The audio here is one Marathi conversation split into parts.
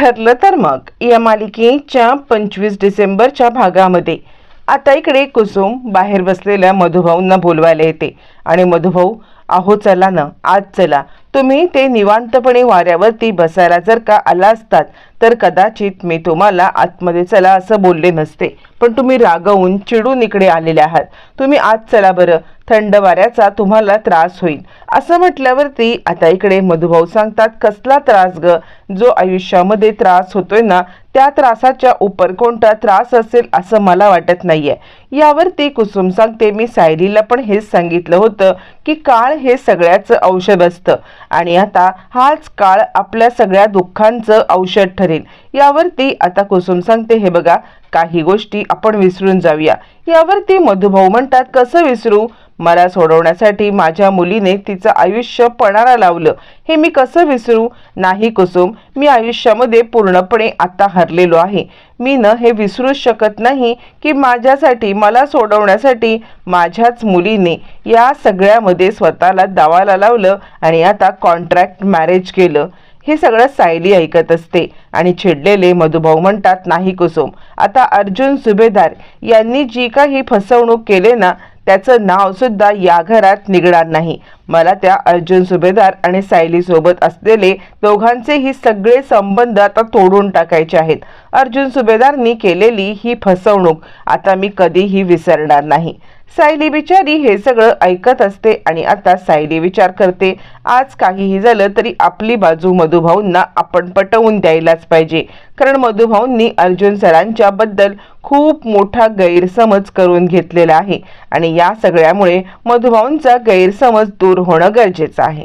ठरलं तर मग. या मालिकेच्या पंचवीस डिसेंबरच्या भागामध्ये. आता इकडे कुसुम बाहेर बसलेल्या मधुभाऊंना बोलवायला येते. आणि मधुभाऊ अहो चला ना. आज चला. तुम्ही ते निवांतपणे वाऱ्यावरती बसायला जर का आला असतात तर कदाचित मी तुम्हाला आतमध्ये चला असं बोलले नसते. पण तुम्ही रागवून चिडून इकडे आलेले आहात. तुम्ही आज चला बरं. थंड वाऱ्याचा तुम्हाला त्रास होईल. असं म्हटल्यावरती आता इकडे मधुभाऊ सांगतात कसला त्रास ग? जो आयुष्यामध्ये त्रास होतोय ना त्या त्रासाच्या उपर कोणता त्रास असेल असं मला वाटत नाहीये. यावरती कुसुम सांगते मी सायलीला पण हेच सांगितलं होतं की काळ हे सगळ्याचं औषध असतं. आणि आता हाच काळ आपल्या सगळ्या दुःखांचं औषध ठरेल. यावरती आता कुसुम सांगते हे बघा काही गोष्टी आपण विसरून जाऊया. यावरती मधुभाऊ म्हणतात कसं विसरू? मला सोडवण्यासाठी माझ्या मुलीने तिचं आयुष्य पणाला लावलं. हे मी कसं विसरू? नाही कुसुम मी आयुष्यामध्ये पूर्णपणे आता हरलेलो आहे. मी न हे विसरूच शकत नाही की माझ्यासाठी मला सोडवण्यासाठी माझ्याच मुलीने या सगळ्यामध्ये स्वतःला दावाला लावलं आणि आता कॉन्ट्रॅक्ट मॅरेज केलं. हे सगळं सायली ऐकत असते आणि चिडलेले मधुभाऊ म्हणतात नाही कुसुम आता अर्जुन सुभेदार यांनी जी काही फसवणूक केले ना त्याचं नावसुद्धा या घरात निघणार नाही. मला त्या अर्जुन सुभेदार आणि सायलीसोबत असलेले दोघांचेही सगळे संबंध आता तोडून टाकायचे आहेत. अर्जुन सुभेदारनी केलेली ही फसवणूक आता मी कधीही विसरणार नाही. सायली बिचारी हे सगळं ऐकत असते आणि आता सायली विचार करते आज काहीही झालं तरी आपली बाजू मधुभाऊंना आपण पटवून द्यायलाच पाहिजे. कारण मधुभाऊंनी अर्जुन सरांच्या बद्दल खूप मोठा गैरसमज करून घेतलेला आहे आणि या सगळ्यामुळे मधुभाऊंचा गैरसमज दूर होणं गरजेचं आहे.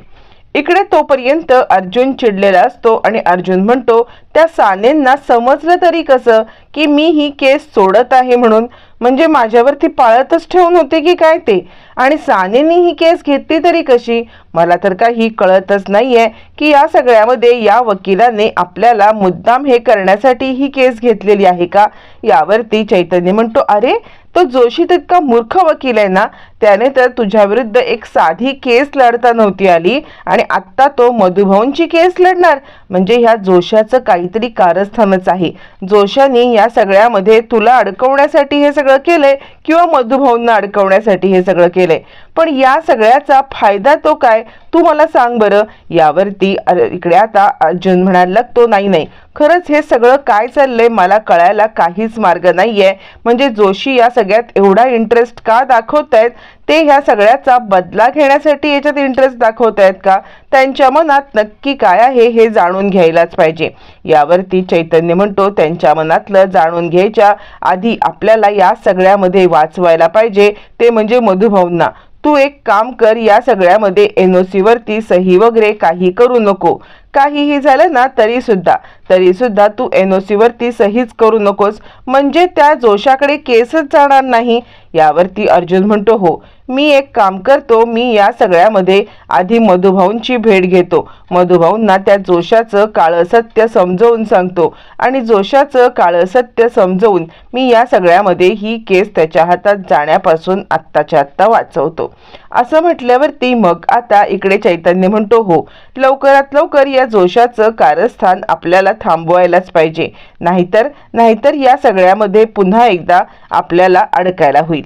इकडे तोपर्यंत अर्जुन चिडलेला असतो आणि अर्जुन म्हणतो त्या सानेंना समजलं तरी कसं? की मी ही केस सोडत आहे म्हणून म्हणजे माझ्यावरती पाळतच ठेवून होते की काय ते? आणि सानेनी ही केस घेतली तरी कशी? मला तर काही कळतच नाहीये की या सगळ्यामध्ये या वकिलाने आपल्याला मुद्दाम हे करण्यासाठी ही केस घेतलेली आहे का? यावरती चैतन्य म्हणतो अरे तो जोशी तितका मूर्ख वकील आहे ना? त्याने तर तुझ्या विरुद्ध एक साधी केस लढता नव्हती आली आणि आत्ता तो मधुभाऊंची केस लढणार. म्हणजे ह्या जोशाचं काहीतरी कारस्थानच आहे. जोशाने या सगळ्यामध्ये तुला अडकवण्यासाठी हे सगळं केलंय किंवा मधुभाऊंना अडकवण्यासाठी हे सगळं केलंय. पण या सगळ्याचा फायदा तो काय? तू मला सांग बरं. यावरती अरे इकडे आता अर्जुन म्हणायला लागतो. नाही नाही. खरंच हे सगळं काय चाललंय मला कळायला काहीच मार्ग नाही आहे म्हणजे जोशी या सगळ्यात एवढा इंटरेस्ट का दाखवत आहेत ते ह्या सगळ्याचा बदला घेण्यासाठी याच्यात इंटरेस्ट दाखवत आहेत का? त्यांच्या मनात नक्की काय आहे हे जाणून घ्यायलाच पाहिजे. यावरती चैतन्य म्हणतो त्यांच्या मनातलं जाणून घ्यायच्या आधी आपल्याला या सगळ्यामध्ये वाचवायला पाहिजे. ते म्हणजे मधुभाऊंना. तू एक काम कर या सगळ्यामध्ये एन ओ सीवरती सही वगैरे काही करू नको. काहीही झालं ना तरी सुद्धा तरी सुद्धा तू एन ओ सीवरती सहीच करू नकोस. म्हणजे त्या जोशाकडे केसच जाणार नाही. यावरती अर्जुन म्हणतो हो मी एक काम करतो मी या सगळ्यामध्ये आधी मधुभाऊंची भेट घेतो. मधुभाऊंना त्या जोशाचं काळं सत्य समजवून सांगतो आणि जोशाचं काळं सत्य समजवून मी या सगळ्यामध्ये ही केस त्याच्या हातात जाण्यापासून आत्ताच्या आत्ता वाचवतो. असं म्हटल्यावरती मग आता इकडे चैतन्य म्हणतो हो लवकरात लवकर या जोशाचं कारस्थान आपल्याला थांबवायलाच पाहिजे. नाहीतर नाहीतर या सगळ्यामध्ये पुन्हा एकदा आपल्याला अडकायला होईल.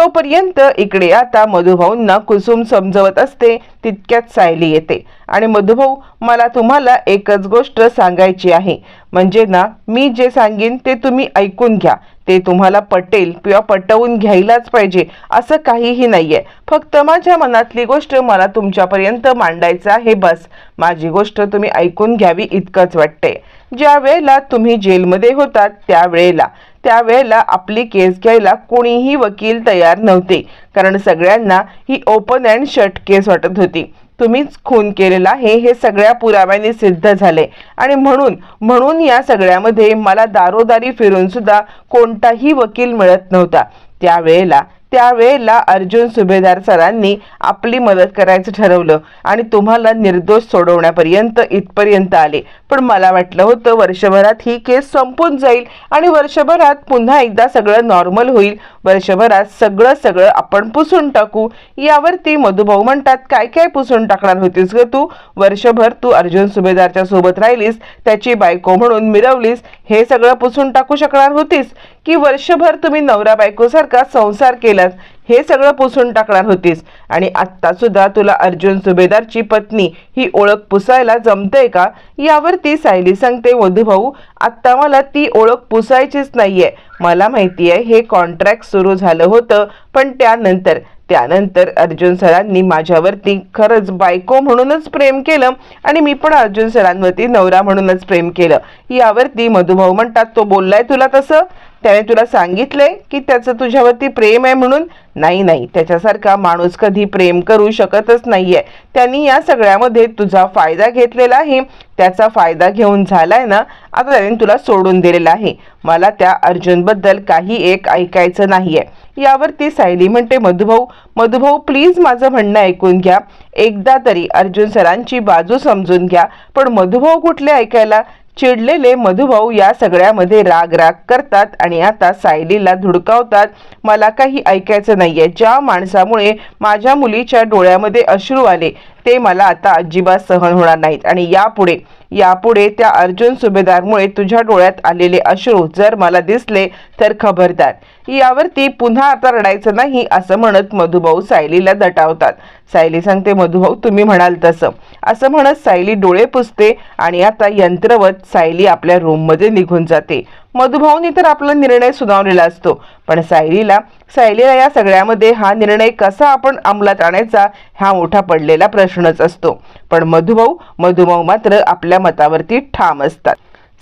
तोपर्यंत इकडे आता मधुभाऊंना कुसुम समजवत असते तितक्यात सायली येते. आणि मधुभाऊ मला तुम्हाला एकच गोष्ट सांगायची आहे. म्हणजे ना मी जे सांगेन ते तुम्ही ऐकून घ्या. ते तुम्हाला पटेल किंवा पटवून घ्यायलाच पाहिजे असं काहीही नाहीये. फक्त माझ्या मनातली गोष्ट मला तुमच्यापर्यंत मांडायचं आहे बस. माझी गोष्ट तुम्ही ऐकून घ्यावी इतकंच वाटते. ज्या वेळेला तुम्ही जेलमध्ये होतात त्यावेळेला त्यावेळेला आपली केस घ्यायला कोणीही वकील तयार नव्हते. कारण सगळ्यांना ही ओपन अँड शट केस वाटत होती. तुम्हीच खून केलेला आहे हे सगळ्या पुराव्याने सिद्ध झाले. आणि म्हणून म्हणून या सगळ्यामध्ये मला दारोदारी फिरून सुद्धा कोणताही वकील मिळत नव्हता. त्यावेळेला त्यावेळेला अर्जुन सुभेदार सरांनी आपली मदत करायचं ठरवलं आणि तुम्हाला निर्दोष सोडवण्यापर्यंत इथपर्यंत आले. पण मला वाटलं होतं वर्षभरात ही केस संपून जाईल आणि वर्षभरात पुन्हा एकदा सगळं नॉर्मल होईल वर्षभरात सगळं सगळं आपण पुसून टाकू. यावरती मधुभाऊ म्हणतात काय काय पुसून टाकणार होतीस ग तू? वर्षभर तू अर्जुन सुभेदारच्या सोबत राहिलीस त्याची बायको म्हणून मिरवलीस हे सगळं पुसून टाकू शकणार होतीस? की वर्षभर तुम्ही नवरा बायकोसारखा संसार केलात हे सगळं पुसून टाकणार होतीस? आणि आत्ता सुद्धा तुला अर्जुन सुभेदारची पत्नी ही ओळख पुसायला जमतंय का? यावरती सायली सांगते मधुभाऊ आत्ता मला ती ओळख पुसायचीच नाहीये. मला माहिती आहे हे कॉन्ट्रॅक्ट सुरू झालं होतं पण त्यानंतर त्यानंतर अर्जुन सरांनी माझ्यावरती खरंच बायको म्हणूनच प्रेम केलं आणि मी पण अर्जुन सरांवरती नवरा म्हणूनच प्रेम केलं. यावरती मधुभाऊ म्हणतात तो बोललाय तुला तसं? त्याने तुला सांगितले की त्याचं तुझ्यावरती प्रेम आहे म्हणून? नाही नाही. त्याच्यासारखा माणूस कधी प्रेम करू शकतच नाहीये. त्यांनी या सगळ्यामध्ये तुझा फायदा घेतलेला आहे. त्याचा फायदा घेऊन झालाय ना? आता त्याने तुला सोडून दिलेला आहे. मला त्या अर्जुनबद्दल काही एक ऐकायचं नाहीये. यावरती सायली म्हणते मधुभाऊ मधुभाऊ प्लीज माझं म्हणणं ऐकून घ्या. एकदा तरी अर्जुन सरांची बाजू समजून घ्या. पण मधुभाऊ कुठले ऐकायला? चिडलेले मधुभाऊ या सगळ्यामध्ये राग राग करतात आणि आता सायलीला धुडकावतात. मला काही ऐकायचं नाहीये. ज्या माणसामुळे माझ्या मुलीच्या डोळ्यामध्ये अश्रू आले ते मला आता अजिबात सहन होणार नाहीत. आणि यापुढे यापुढे त्या अर्जुन सुभेदारमुळे तुझ्या डोळ्यात आलेले अश्रू जर मला दिसले तर खबरदार. यावरती पुन्हा आता रडायचं नाही असं म्हणत मधुभाऊ सायलीला दटावतात. सायली सांगते मधुभाऊ तुम्ही म्हणाल तसं. असं म्हणत सायली डोळे पुसते आणि आता यंत्रवत सायली आपल्या रूममध्ये निघून जाते. मधुभाऊनी तर आपला निर्णय सुनावलेला असतो. पण सायलीला सायलीला या सगळ्यामध्ये हा निर्णय कसा आपण अंमलात आणायचा हा मोठा पडलेला प्रश्नच असतो. पण मधुभाऊ मधुभाऊ मात्र आपल्या मतावरती ठाम असतात.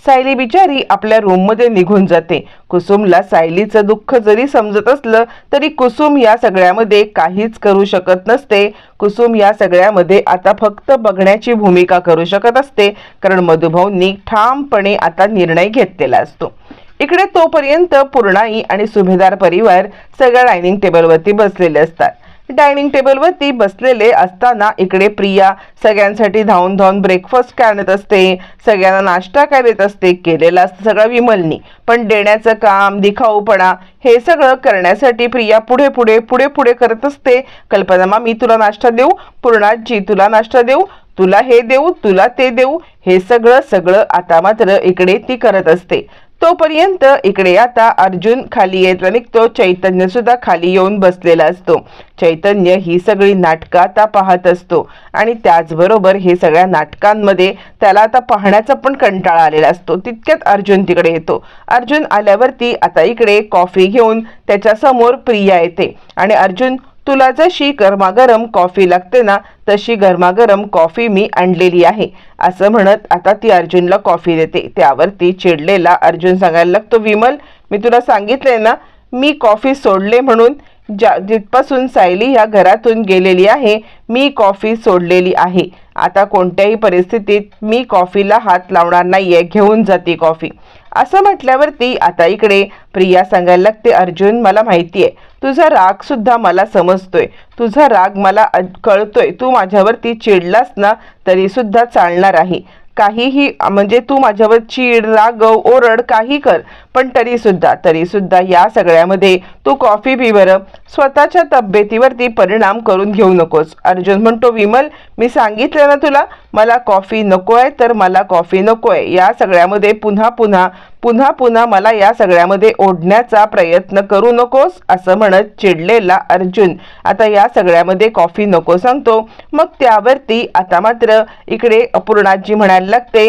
सायली बिचारी आपल्या रूममध्ये निघून जाते. कुसुमला सायलीचं दुःख जरी समजत असलं तरी कुसुम या सगळ्यामध्ये काहीच करू शकत नसते. कुसुम या सगळ्यामध्ये आता फक्त बघण्याची भूमिका करू शकत असते कारण मधुभाऊंनी ठामपणे आता निर्णय घेतलेला असतो. इकडे तोपर्यंत पूर्णाई आणि सुभेदार परिवार सगळ्या डायनिंग टेबलवरती बसलेले असतात. डायनिंग टेबलवरती बसलेले असताना इकडे प्रिया सगळ्यांसाठी धावून धावून ब्रेकफास्ट काय आणत असते. सगळ्यांना नाश्ता काय देत असते. केलेला असतं सगळं विमलनी. पण देण्याचं काम दिखाऊपणा हे सगळं करण्यासाठी प्रिया पुढे पुढे पुढे पुढे करत असते. कल्पना मा मी तुला नाश्ता देऊ? पूर्णाजी तुला नाश्ता देऊ? तुला हे देऊ तुला ते देऊ? हे सगळं सगळं आता मात्र इकडे ती करत असते. तोपर्यंत इकडे आता अर्जुन खाली येत निघतो. चैतन्य सुद्धा खाली येऊन बसलेला असतो. चैतन्य ही सगळी नाटकं आता पाहत असतो. आणि त्याचबरोबर हे सगळ्या नाटकांमध्ये त्याला आता पाहण्याचा पण कंटाळा आलेला असतो. तितक्यात अर्जुन तिकडे येतो. अर्जुन आल्यावरती आता इकडे कॉफी घेऊन त्याच्यासमोर प्रिया येते. आणि अर्जुन तुला जशी गरमागरम कॉफी लागते ना तशी गरमागरम कॉफी मी आणलेली आहे. असं म्हणत आता ती अर्जुनला कॉफी देते. त्यावरती चिडलेला अर्जुन सांगायला लागतो विमल मी तुला सांगितले ना मी कॉफी सोडले म्हणून ज्या जिथपासून सायली ह्या घरातून गेलेली आहे मी कॉफी सोडलेली आहे. आता कोणत्याही परिस्थितीत मी कॉफीला हात लावणार नाहीये घेऊन जाते कॉफी. असं म्हटल्यावरती आता इकडे प्रिया सांगायला लागते अर्जुन मला माहिती आहे तुझा राग सुद्धा मला समजतोय. तुझा राग मला कळतोय. तू माझ्यावरती चिडलास ना तरी सुद्धा चालणार आहे. काहीही म्हणजे तू माझ्यावर चीड रागव ओरड काही कर. पण तरीसुद्धा तरीसुद्धा या सगळ्यामध्ये तू कॉफी पी बरं स्वतःच्या तब्येतीवरती परिणाम करून घेऊ नकोस. अर्जुन म्हणतो विमल मी सांगितलं ना तुला मला कॉफी नको आहे तर मला कॉफी नको आहे या सगळ्यामध्ये पुन्हा पुन्हा पुन्हा पुन्हा मला या सगळ्यामध्ये ओढण्याचा प्रयत्न करू नकोस असं म्हणत चिडलेला अर्जुन. आता या सगळ्यामध्ये कॉफी नको सांगतो. मग त्यावरती आता मात्र इकडे अपूर्णाजी म्हणायला लागते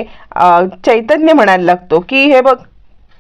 चैतन्य म्हणायला लागतो की हे बघ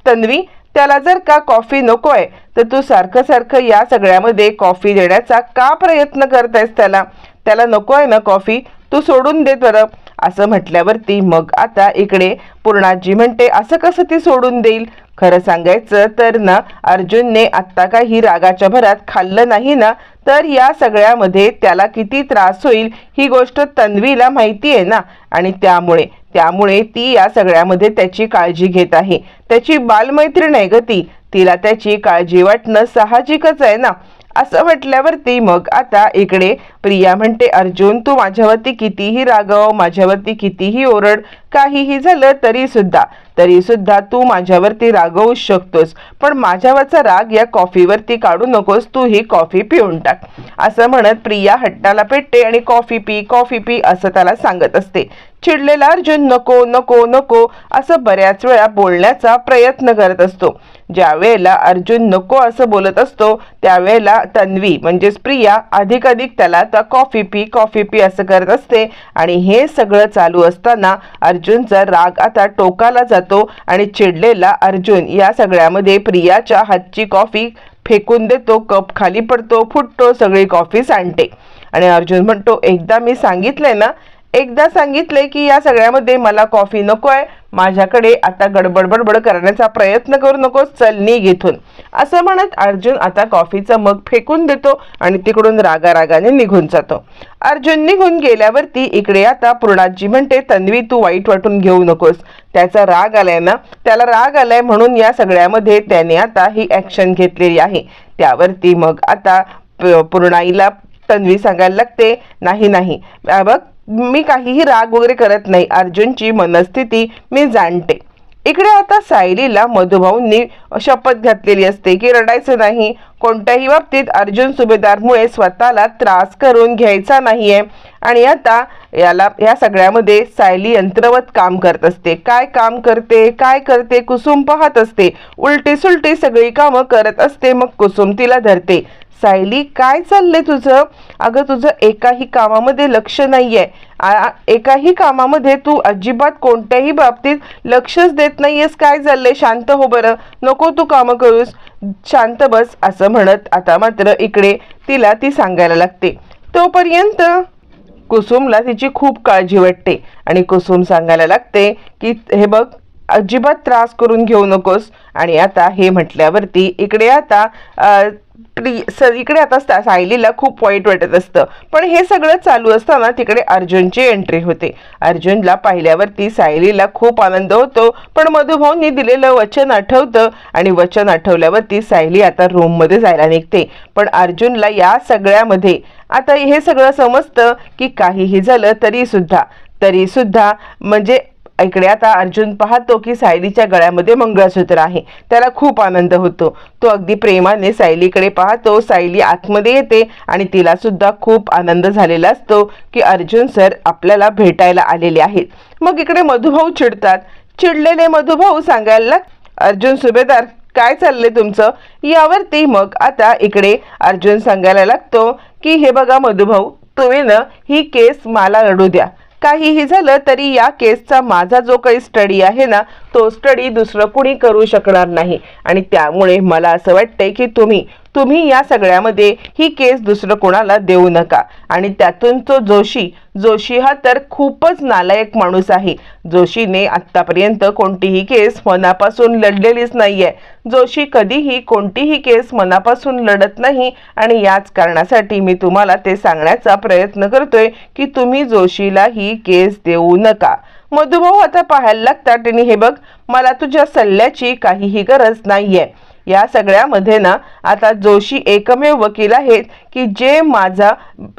तन्वी त्याला जर का कॉफी नको आहे तर तू सारखं सारखं या सगळ्यामध्ये कॉफी देण्याचा का प्रयत्न करतायस त्याला? त्याला नको आहे ना कॉफी तू सोडून दे बरं. असं म्हटल्यावरती मग आता इकडे पूर्णाजी म्हणते असं कसं ती सोडून देईल? खरं सांगायचं तर ना अर्जुनने आत्ता काही रागाच्या भरात खाल्लं नाही ना तर या सगळ्यामध्ये त्याला किती त्रास होईल ही गोष्ट तन्वीला माहिती आहे ना. आणि त्यामुळे त्यामुळे ती या सगळ्यामध्ये त्याची काळजी घेत आहे. त्याची बालमैत्रीण आहे ग ती तिला त्याची काळजी वाटणं साहजिकच आहे ना? असं म्हटल्यावरती मग आता इकडे प्रिया म्हणते अर्जुन तू माझ्यावरती कितीही रागव माझ्यावरती कितीही ओरड काहीही झालं तरी सुद्धा. तरी सुद्धा तू माझ्यावरती रागवू शकतोस. पण माझ्यावरचा राग या कॉफीवरती काढू नकोस. तू ही कॉफी पिऊन टाक. असं म्हणत प्रिया हट्टाला पेटते आणि कॉफी पी कॉफी पी असं त्याला सांगत असते. चिडलेला अर्जुन नको नको नको असं बऱ्याच वेळा बोलण्याचा प्रयत्न करत असतो. ज्या वेळेला अर्जुन नको असं बोलत असतो त्यावेळेला तन्वी म्हणजेच प्रिया अधिकाधिक त्याला कॉफी पी कॉफी पी असं करत असते. आणि हे सगळं चालू असताना अर्जुनचा राग आता टोकाला जातो आणि चिडलेला अर्जुन या सगळ्यामध्ये प्रियाच्या हातची कॉफी फेकून देतो कप खाली पडतो फुटतो सगळी कॉफी सांडते. आणि अर्जुन म्हणतो एकदा मी सांगितलंय ना एकदा सांगितले की या सगळ्यामध्ये मला कॉफी नको आहे माझ्याकडे आता गडबड बडबड करण्याचा प्रयत्न करू नकोस. चल निघ इथून. असं म्हणत अर्जुन आता कॉफीचा मग फेकून देतो आणि तिकडून रागारागाने निघून जातो. अर्जुन निघून गेल्यावरती इकडे आता पूर्णाजी म्हणते तन्वी तू वाईट वाटून घेऊ नकोस. त्याचा राग आलाय ना? त्याला राग आलाय म्हणून या सगळ्यामध्ये त्याने आता ही ॲक्शन घेतलेली आहे. त्यावरती मग आता प- पूर्णाईला तन्वी सांगायला लागते नाही नाही. बघ मी काहीही राग वगैरे करत नाही. अर्जुनची मनस्थिती मी जाणते. इकडे आता सायलीला मधुभाऊंनी शपथ घातलेली असते की रडायचं नाही. कोणत्याही बाबतीत अर्जुन सुभेदारमुळे स्वतःला त्रास करून घ्यायचा नाहीये. आणि आता याला या सगळ्यामध्ये सायली यंत्रवत काम करत असते. काय काम करते काय करते कुसुम पाहत असते. उलटी सुलटी सगळी कामं करत असते मग कुसुम तिला धरते. सायली काय चाललंय तुझं? अगं तुझं एकाही कामामध्ये लक्ष नाहीये. आ- एकाही कामामध्ये तू अजिबात कोणत्याही बाबतीत लक्षच देत नाहीयेस. काय चाललंय? शांत हो बरं. नको तू कामं करूस. शांत बस असं म्हणत आता मात्र इकडे तिला ती सांगायला लागते. तोपर्यंत कुसुमला तिची खूप काळजी वाटते आणि कुसुम सांगायला लागते की हे बघ अजिबात त्रास करून घेऊ नकोस. आणि आता हे म्हटल्यावरती इकडे आता इकडे आता सायलीला खूप वाईट वाटत असतं. पण हे सगळं चालू असताना तिकडे अर्जुनची एंट्री होते. अर्जुनला पाहिल्यावरती सायलीला खूप आनंद होतो. पण मधुभाऊंनी दिलेलं वचन आठवतं आणि वचन आठवल्यावरती सायली आता रूममध्ये जायला निघते. पण अर्जुनला या सगळ्यामध्ये आता हे सगळं समजतं की काहीही झालं तरी सुद्धा तरी सुद्धा म्हणजे इकडे आता अर्जुन पाहतो की सायलीच्या गळ्यामध्ये मंगळसूत्र आहे. त्याला खूप आनंद होतो. तो अगदी प्रेमाने सायलीकडे पाहतो. सायली आतमध्ये येते आणि तिला सुद्धा खूप आनंद झालेला असतो की अर्जुन सर आपल्याला भेटायला आलेले आहेत. मग इकडे मधुभाऊ चिडतात. चिडलेले मधुभाऊ सांगायला अर्जुन सुभेदार काय चाललंय तुमचं? यावरती मग आता इकडे अर्जुन सांगायला लागतो की हे बघा मधुभाऊ तुम्ही ना ही केस मला लढू द्या. काहीही झालं तरी या केसचा माझा जो काही स्टडी आहे ना तो स्टडी दुसरं कुणी करू शकणार नाही. आणि त्यामुळे मला असं वाटतंय की तुम्ही तुम्ही या सगळ्यामध्ये ही केस दुसरं कोणाला देऊ नका. आणि त्यातून तो जोशी जोशी हा तर खूपच नालायक माणूस आहे. जोशीने आत्तापर्यंत कोणतीही केस मनापासून लढलेलीच नाही आहे जोशी कधीही कोणतीही केस मनापासून लढत नाही आणि याच कारणासाठी मी तुम्हाला ते सांगण्याचा प्रयत्न करतोय की तुम्ही जोशीला ही केस देऊ नका. मधुभाऊ आता पाहायला लागतात आणि हे बघ मला तुझ्या सल्ल्याची काहीही गरज नाही आहे या सगळ्यामध्ये ना आता जोशी एकमेव वकील आहेत की जे माझा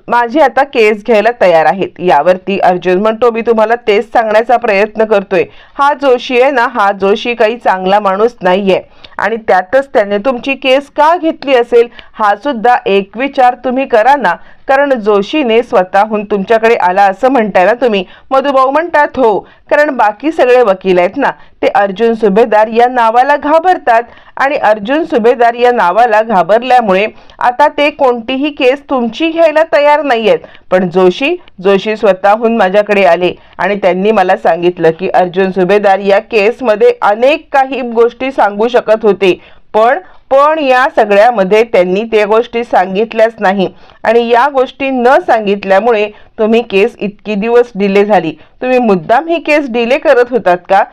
माझी आता केस घ्यायला तयार आहेत. यावरती अर्जुन म्हणतो मी तुम्हाला तेच सांगण्याचा प्रयत्न करतोय. हा जोशी आहे ना हा जोशी काही चांगला माणूस नाहीये. आणि त्यातच त्याने तुमची केस का घेतली असेल? हा सुद्धा एक विचार तुम्ही करा ना. कारण जोशीने स्वतःहून तुमच्याकडे आला असं म्हणताय ना तुम्ही. मधुभाऊ म्हणतात हो कारण बाकी सगळे वकील आहेत ना ते अर्जुन सुभेदार या नावाला घाबरतात आणि अर्जुन सुभेदार या नावाला घाबरल्यामुळे आता ते कोणतीही केस तुमची घ्यायला तयार नाही आहेत पण जोशी जोशी स्वतःहून माझ्याकडे आले आणि त्यांनी मला सांगितलं की अर्जुन सुभेदार या केसमध्ये अनेक काही गोष्टी सांगू शकत होते. पण पण या सगळ्यामध्ये त्यांनी त्या गोष्टी सांगितल्याच नाही. आणि या गोष्टी न सांगितल्यामुळे तुम्ही केस इतकी दिवस डिले झाली. तुम्ही मुद्दाम ही केस डिले करत होतात का?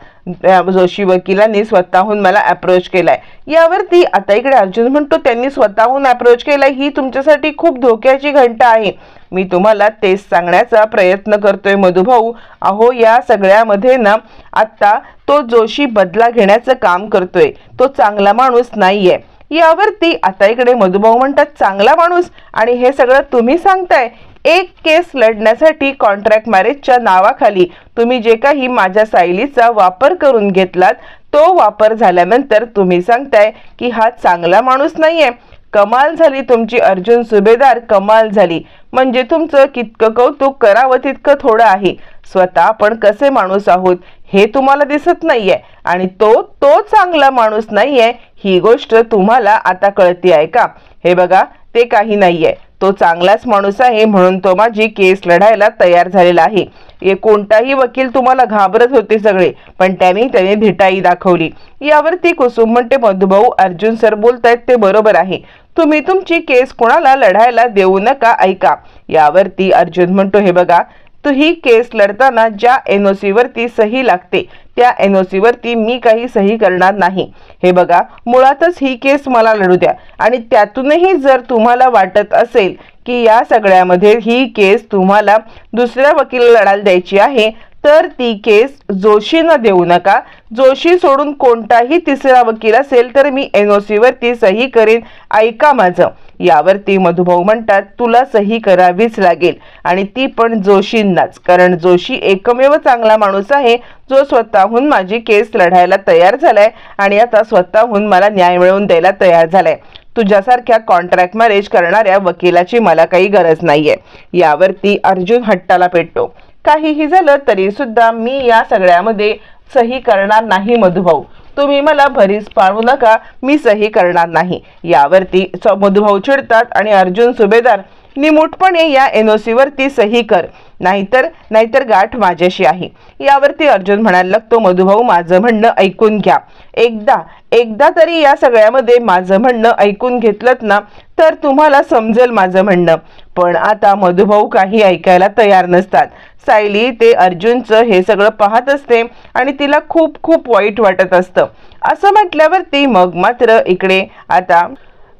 जोशी वकिलांनी स्वतःहून मला अप्रोच केलाय. यावरती आता इकडे अर्जुन म्हणतो त्यांनी स्वतःहून अप्रोच केलाय ही तुमच्यासाठी खूप धोक्याची घंटा आहे. मी तुम्हाला तेच सांगण्याचा प्रयत्न करतोय मधुभाऊ. अहो या सगळ्यामध्ये ना आत्ता तो जोशी बदला घेण्याचं काम करतोय. तो चांगला माणूस नाहीये. यावरती आता इकडे मधुभाऊ म्हणतात चांगला माणूस? आणि हे सगळं तुम्ही सांगताय. एक केस लढण्यासाठी कॉन्ट्रॅक्ट मॅरेजच्या नावाखाली. तुम्ही जे काही माझ्या सायलीचा वापर करून घेतलात तो वापर झाल्यानंतर तुम्ही सांगताय की हा चांगला माणूस नाहीये. कमाल झाली तुमची अर्जुन सुभेदार कमाल झाली. म्हणजे तुमचं कितकं कौतुक करावं तितकं थोडं आहे. स्वतः आपण कसे माणूस आहोत हे तुम्हाला दिसत नाहीये. आणि तो तो चांगला माणूस नाहीये ही गोष्ट तुम्हाला आता कळती आहे का? हे बघा ते काही नाहीये. तो चांगलाच माणूस आहे म्हणून तो माझी केस लढायला तयार झालेला आहे. हे कोणताही वकील तुम्हाला घाबरत होते सगळे पण त्यांनी त्याने धिटाई दाखवली. यावरती कुसुम म्हणते मधुभाऊ अर्जुन सर बोलतायत ते बरोबर आहे. तुम्ही तुमची केस कोणाला लढायला देऊ नका ऐका. यावरती अर्जुन म्हणतो हे बघा तू ही केस लढताना ज्या एन ओ सीवरती सही लागते त्या एन ओ सीवरती मी काही सही करणार नाही. हे बघा मुळातच ही केस मला लढू द्या. आणि त्यातूनही जर तुम्हाला वाटत असेल की या सगळ्यामध्ये ही केस तुम्हाला दुसऱ्या वकील लढायला द्यायची आहे तर ती केस जोशीनं देऊ नका. जोशी सोडून कोणताही तिसरा वकील असेल तर मी एन ओ सीवरती सही करेन. ऐका माझं. यावरती मधुभाऊ म्हणतात तुला सही करावीच लागेल. आणि ती पण जोशींनाच. कारण जोशी एकमेव चांगला माणूस आहे जो स्वतःहून माझी केस लढायला तयार झालाय आणि आता स्वतःहून मला न्याय मिळवून द्यायला तयार झालाय. तुझ्यासारख्या कॉन्ट्रॅक्ट मॅरेज करणाऱ्या वकिलाची मला काही गरज नाहीये. यावरती अर्जुन हट्टाला पेटतो. काहीही झालं तरी सुद्धा मी या सगळ्यामध्ये सही करणार नाही मधुभाऊ. तुम्ही मला भरीस पाळू नका मी सही करणार नाही. यावरती मधुभाऊ चिडतात आणि अर्जुन सुभेदार निमूटपणे या एन वरती सही कर. नाहीतर नाहीतर गाठ माझ्याशी आहे. यावरती अर्जुन म्हणायला लागतो मधुभाऊ माझं म्हणणं ऐकून घ्या. एकदा एकदा तरी या सगळ्यामध्ये माझं म्हणणं ऐकून घेतलं ना तर तुम्हाला समजेल माझं म्हणणं. पण आता मधुभाऊ काही ऐकायला तयार नसतात. सायली ते अर्जुनचं हे सगळं पाहत असते आणि तिला खूप खूप वाईट वाटत असतं. असं म्हटल्यावरती मग मात्र इकडे आता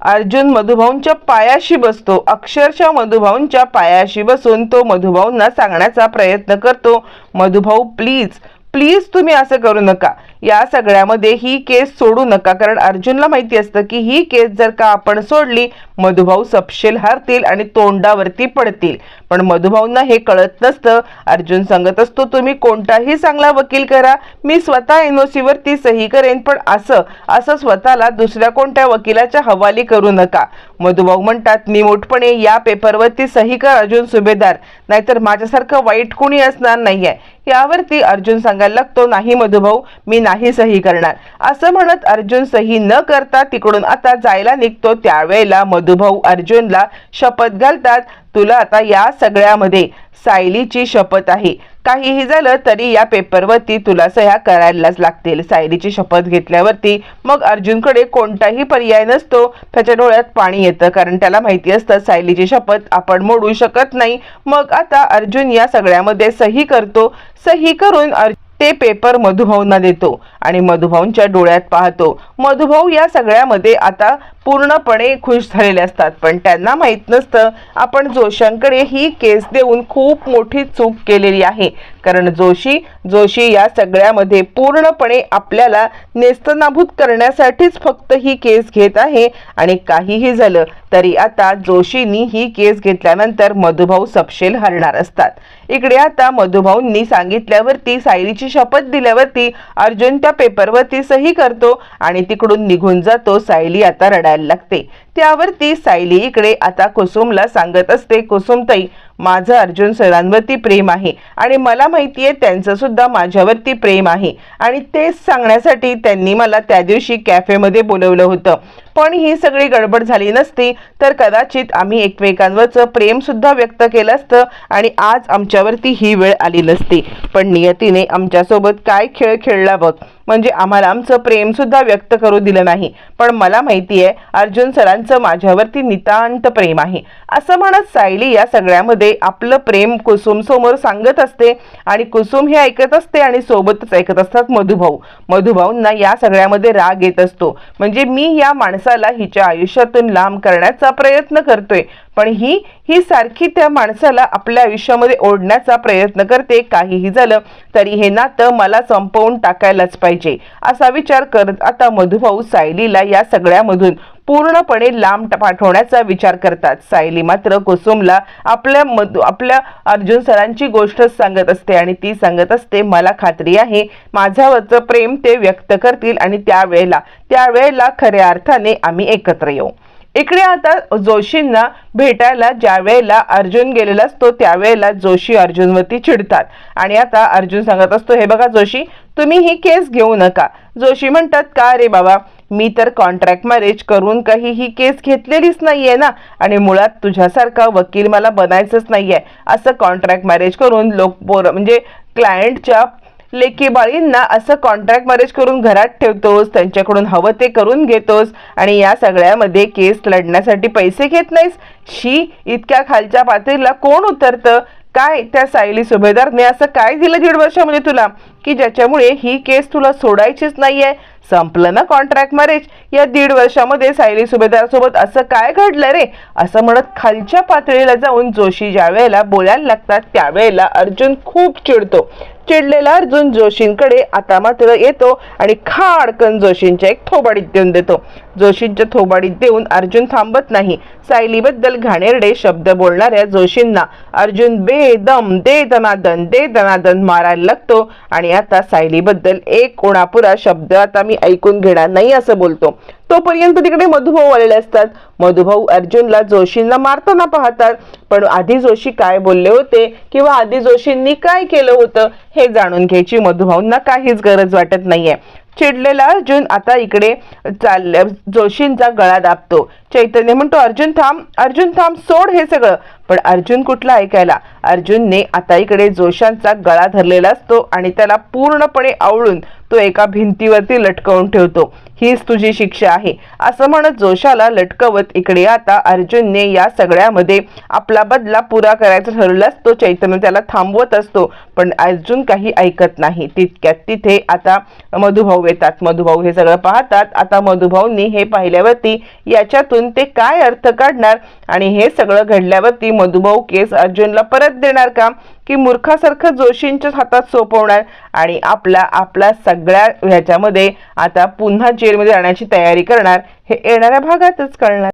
अर्जुन मधुभाऊंच्या पायाशी बसतो. अक्षरशः मधुभाऊंच्या पायाशी बसून तो मधुभाऊंना सांगण्याचा प्रयत्न करतो. मधुभाऊ प्लीज प्लीज तुम्ही असं करू नका. या सगळ्यामध्ये ही केस सोडू नका. कारण अर्जुनला माहिती असतं की ही केस जर का आपण सोडली मधुभाऊ सपशेल हारतील आणि तोंडावरती पडतील. पण मधुभाऊंना हे कळत नसतं. अर्जुन सांगत असतो तुम्ही कोणताही चांगला वकील करा. मी स्वतः एन ओ सीवरती सही करेन पण असं असं स्वतःला दुसऱ्या कोणत्या वकिलाच्या हवाली करू नका. मधुभाऊ म्हणतात मी मोठपणे या पेपरवरती सही कर अर्जुन सुभेदार. नाहीतर माझ्यासारखं वाईट कोणी असणार नाहीये. यावरती अर्जुन सांगायला लागतो नाही मधुभाऊ मी नाही सही करणार. असं म्हणत अर्जुन सही न करता तिकडून आता जायला निघतो. त्यावेळेला मधुभाऊ अर्जुनला शपथ घालतात तुला आता या सगळ्यामध्ये सायलीची शपथ आहे. काहीही झालं तरी या पेपरवरती तुला सह्या करायलाच लागतील. सायलीची शपथ घेतल्यावरती मग अर्जुनकडे कोणताही पर्याय नसतो. त्याच्या डोळ्यात पाणी येतं कारण त्याला माहिती असतं सायलीची शपथ आपण मोडू शकत नाही. मग आता अर्जुन या सगळ्यामध्ये सही करतो. सही करून अर्जुन ते पेपर मधुभाऊंना देतो आणि मधुभाऊंच्या डोळ्यात पाहतो. मधुभाऊ या सगळ्यामध्ये आता पूर्णपणे खुश झालेले असतात. पण त्यांना माहीत नसतं आपण जोशांकडे ही केस देऊन खूप मोठी चूक केलेली आहे. कारण जोशी जोशी या सगळ्यामध्ये पूर्णपणे आपल्याला नेस्तनाभूत करण्यासाठीच फक्त ही केस घेत आहे आणि काहीही झालं तरी आता जोशींनी ही केस घेतल्यानंतर मधुभाऊ सपशेल हरणार असतात. इकडे आता मधुभाऊंनी सांगितल्यावरती सायरीची शपथ दिल्यावरती अर्जुन त्या पेपरवरती सही करतो आणि तिकडून निघून जातो सायली आता रडायला लागते. त्यावरती सायली इकडे आता कुसुमला सांगत असते कुसुमताई माझं अर्जुन सरांवरती प्रेम आहे आणि मला माहिती आहे त्यांचं सुद्धा माझ्यावरती प्रेम आहे आणि तेच सांगण्यासाठी त्यांनी मला त्या दिवशी कॅफेमध्ये बोलवलं होतं. पण ही सगळी गडबड झाली नसती तर कदाचित आम्ही एकमेकांवरचं प्रेमसुद्धा व्यक्त केलं असतं आणि आज आमच्यावरती ही वेळ आली नसती. पण नियतीने आमच्यासोबत काय खेळ खेळला बघ. म्हणजे आम्हाला आमचं प्रेमसुद्धा व्यक्त करू दिलं नाही. पण मला माहिती आहे अर्जुन सरांचं माझ्यावरती नितांत प्रेम आहे. असं म्हणत सायली या सगळ्यामध्ये आपलं प्रेम कुसुम समोर सांगत असते आणि कुसुम हे ऐकत असते आणि सोबतच ऐकत असतात मधुभाऊ. मधुभाऊंना या सगळ्यामध्ये राग येत असतो. म्हणजे मी या माणसाला हिच्या आयुष्यातून लांब करण्याचा प्रयत्न करतोय. पण ही ही सारखी त्या माणसाला आपल्या आयुष्यामध्ये ओढण्याचा प्रयत्न करते. काहीही झालं तरी हे नातं मला संपवून टाकायलाच पाहिजे. असा विचार करत आता मधुभाऊ सायलीला या सगळ्यामधून पूर्णपणे लांब ट- पाठवण्याचा विचार करतात. सायली मात्र कुसुमला आपल्या मधु आपल्या अर्जुन सरांची गोष्टच सांगत असते आणि ती सांगत असते मला खात्री आहे माझ्यावरचं प्रेम ते व्यक्त करतील आणि त्यावेळेला त्यावेळेला खऱ्या अर्थाने आम्ही एकत्र येऊ. इकडे आता जोशींना भेटायला ज्या वेळेला अर्जुन गेलेला असतो त्यावेळेला जोशी अर्जुनवरती चिडतात. आणि आता अर्जुन सांगत असतो हे बघा जोशी तुम्ही ही केस घेऊ नका. जोशी म्हणतात का रे बाबा? मी तर कॉन्ट्रॅक्ट मॅरेज करून काही ही केस घेतलेलीच नाहीये ना. आणि मुळात तुझ्यासारखा वकील मला बनायचंच नाहीये. असं कॉन्ट्रॅक्ट मॅरेज करून लोक पोर म्हणजे क्लायंटच्या लेकी बाळींना असं कॉन्ट्रॅक्ट मॅरेज करून घरात ठेवतोस त्यांच्याकडून हवं ते करून घेतोस आणि या सगळ्यामध्ये केस लढण्यासाठी पैसे घेत नाहीस. शी इतक्या खालच्या पातळीला कोण उतरतं? काय त्या सायली सुभेदारने असं काय दिलं दीड वर्षामध्ये तुला? की ज्याच्यामुळे ही केस तुला सोडायचीच नाहीये. संपलं ना कॉन्ट्रॅक्ट मॅरेज या दीड वर्षामध्ये सायली सुभेदारासोबत असं काय घडलं रे? असं म्हणत खालच्या पातळीला जाऊन जोशी ज्या वेळेला बोलायला लागतात त्यावेळेला अर्जुन खूप चिडतो. चिडलेला अर्जुन जोशींकडे आता मात्र येतो आणि खाडकन जोशींच्या एक थोबाडीत देऊन देतो. जोशींच्या थोबाडीत देऊन अर्जुन थांबत नाही. सायलीबद्दल घाणेरडे शब्द बोलणाऱ्या जोशींना अर्जुन बेदम दे दनादन दे दनादन मारायला लागतो आणि आता सायलीबद्दल एक कोणापुरा शब्द आता मी ऐकून घेणार नाही असं बोलतो. तोपर्यंत तिकडे मधुभाऊ आलेले असतात. मधुभाऊ अर्जुनला जोशींना मारताना पाहतात. पण आधी जोशी काय बोलले होते किंवा आधी जोशींनी काय केलं होतं हे जाणून घ्यायची मधुभाऊंना काहीच गरज वाटत नाहीये. चिडलेला अर्जुन आता इकडे चाल जोशींचा गळा दाबतो. चैतन्य म्हणतो अर्जुन थांब अर्जुन थांब सोड हे सगळं. पण अर्जुन कुठला ऐकायला? अर्जुनने आता इकडे जोशांचा गळा धरलेला असतो आणि त्याला पूर्णपणे आवळून तो एका भिंतीवरती लटकवून ठेवतो. हीच तुझी शिक्षा आहे. असं म्हणत जोशाला लटकवत इकडे आता अर्जुनने या सगळ्यामध्ये आपला बदला पुरा करायचा ठरलाच तो चैतन्य त्याला थांबवत असतो पण अर्जुन काही ऐकत नाही. तितक्यात तिथे आता मधुभाऊ येतात. मधुभाऊ हे सगळं पाहतात. आता मधुभाऊंनी हे पाहिल्यावरती याच्यातून ते काय अर्थ काढणार? आणि हे सगळं घडल्यावरती मधुभाऊ केस अर्जुनला परत देणार का? की मूर्खासारखं जोशींच्याच हातात सोपवणार आणि आपला आपला सगळ्या ह्याच्यामध्ये आता पुन्हा जेलमध्ये जाण्याची तयारी करणार हे येणाऱ्या भागातच कळणार.